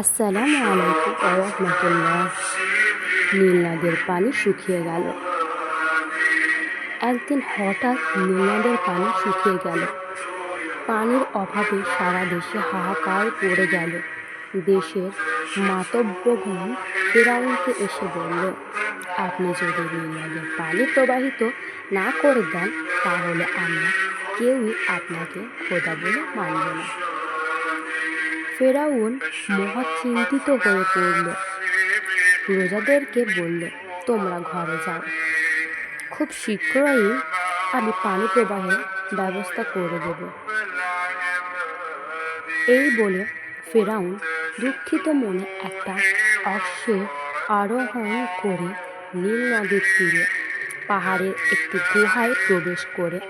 আসসালামু আলাইকুম রহমতুল্লাহ। নীল নদের পানি শুকিয়ে গেল। একদিন হঠাৎ নীল নদের পানি শুকিয়ে গেল। পানির অভাবে সারা দেশে হাহাকার পড়ে গেল। দেশের মাতব্যগণ ফেরাউনকে এসে বলল, আপনি যদি নীল নদের পানি প্রবাহিত না করে দেন, তাহলে আমরা কেউই আপনাকে খোদা বলে মানব না। ফেরাউন মহা চিন্তিত হয়ে পড়ল। প্রজাদেরকে বলল, তোমরা ঘরে যাও। খুব শীঘ্রই আমি পানি প্রবাহের ব্যবস্থা করে দেব। এই বলে ফেরাউন দুঃখিত মনে একটা অশ্বে আরোহণ করে নীল নদীর তীরে পাহাড়ের একটি গুহায় প্রবেশ করে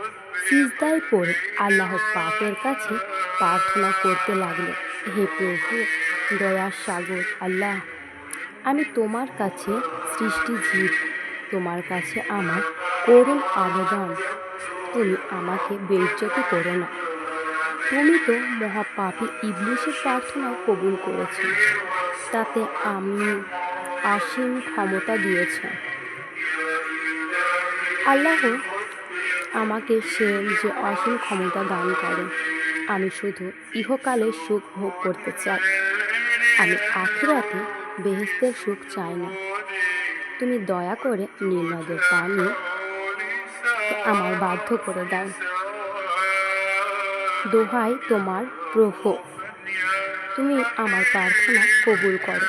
সিজদায় পড়ে আল্লাহ পাকের কাছে প্রার্থনা করতে লাগল। হে প্রভু দয়ার সাগর, আল্লাহ, আমি তোমার কাছে সৃষ্টি জীব, তোমার কাছে আমার করুণ আবেদন। তুমি আমাকে বেইজ্জতি করো না। তুমি তো মহাপাপী ইবলিশের প্রার্থনা কবুল করেছ। তাতে আমি অসীম ক্ষমতা দিয়েছ। আল্লাহ আমাকে সে যে অসীম ক্ষমতা দান করে আমি শুধু ইহকালে সুখ ভোগ করতে চাই। আমি আখিরাতে বেহেস্তের সুখ চাই না। তুমি দয়া করে নীল নদের পানি আমার বাধ্য করে দাও। দোহাই তোমার প্রভু। তুমি আমার প্রার্থনা কবুল করো।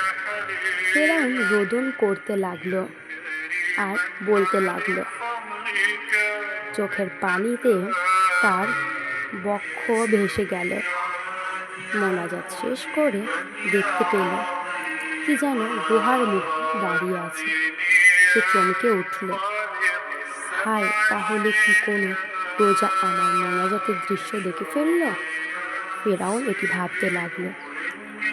ফেরাউন রোদন করতে লাগল আর বলতে লাগল, চোখের পানিতে তার বক্ষ ভেসে গেল। মোনাজাত শেষ করে দেখতে পেল কি যেন গুহার মুখে দাঁড়িয়ে আছে। সে চমকে উঠল। হায়, তাহলে কি কোনো রোজা আমার মোনাজাতের দৃশ্য দেখে ফেলল? ফেরাউন এটি ভাবতে লাগল।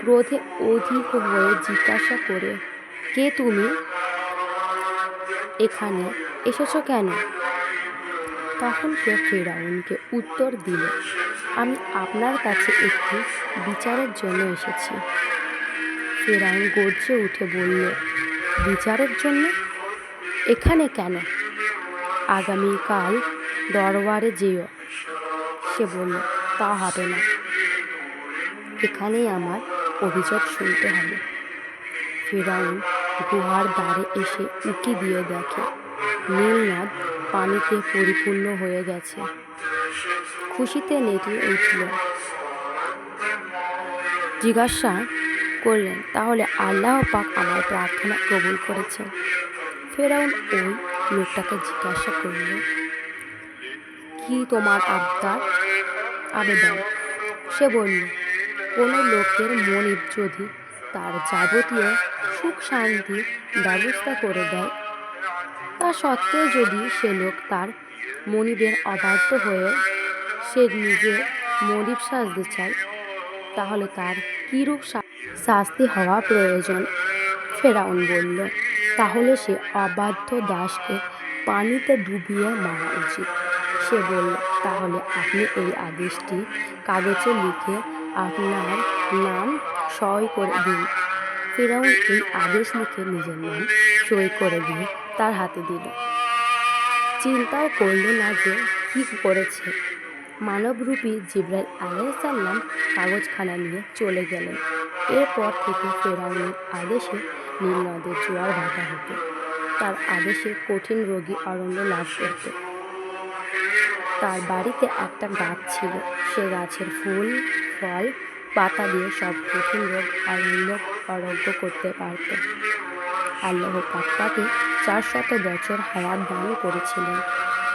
ক্রোধে অধিক হয়ে জিজ্ঞাসা করে, কে তুমি? এখানে এসেছ কেন? তখন সে ফেরাউনকে উত্তর দিল, আমি আপনার কাছে একটি বিচারের জন্য এসেছি। ফেরাউন গর্জে উঠে বলল, বিচারের জন্য? এখানে কেন? আগামীকাল দরবারে যেও। সে বলল, তা হবে না। এখানেই আমার অভিযোগ শুনতে হবে। ফেরাউন গুহার দ্বারে এসে উঁকি দিয়ে দেখে, নীলনদ পানিতে পরিপূর্ণ হয়ে গেছে। খুশিতে নেটে উঠল। জিজ্ঞাসা করলেন, তাহলে আল্লাহ পাক আমার প্রার্থনা কবুল করেছেন? ফেরাউন ওই লোকটাকে জিজ্ঞাসা করল, কি তোমার আবদার? আবেদন। সে বলল, কোনো লোকের মনিব যদি তার যাবতীয় সুখ শান্তি ব্যবস্থা করে দেয় সত্ত্বেও যদি সে লোক তার মনিবের অবাধ্য হয়ে সে নিজে মনিব সাজতে চায়, তাহলে তার কীরূপ শাস্তি হওয়া প্রয়োজন? ফেরাউন বলল, তাহলে সে অবাধ্য দাসকে পানিতে ডুবিয়ে মারা উচিত। সে বলল, তাহলে আপনি এই আদেশটি কাগজে লিখে আপনার নাম সই করে দিন। ফেরাউন এই আদেশ লিখে নিজের নাম সই করে দিয়ে তার হাতে দিল। চিন্তাও করল না যে কী করেছে। মানবরূপী জিব্রাইল আলাইসাল্লাম কাগজখানা নিয়ে চলে গেলেন। এরপর থেকে ফেরাউনের আদেশে নীল নদের জোয়ার ভাটা হতো। তার আদেশে কঠিন রোগী অরণ্য লাভ করত। তার বাড়িতে একটা গাছ ছিল। সে গাছের ফুল, ফল, পাতা দিয়ে সব কঠিন রোগ অরণ্য আরোগ্য করতে পারত। আল্লাহ পাক তাকে চার শত বছর হায়াত দান করেছিলেন।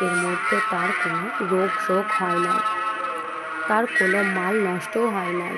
এর মধ্যে তার কোনো রোগ শোক হয় নাই। তার কোনো মাল নষ্টও হয় নাই।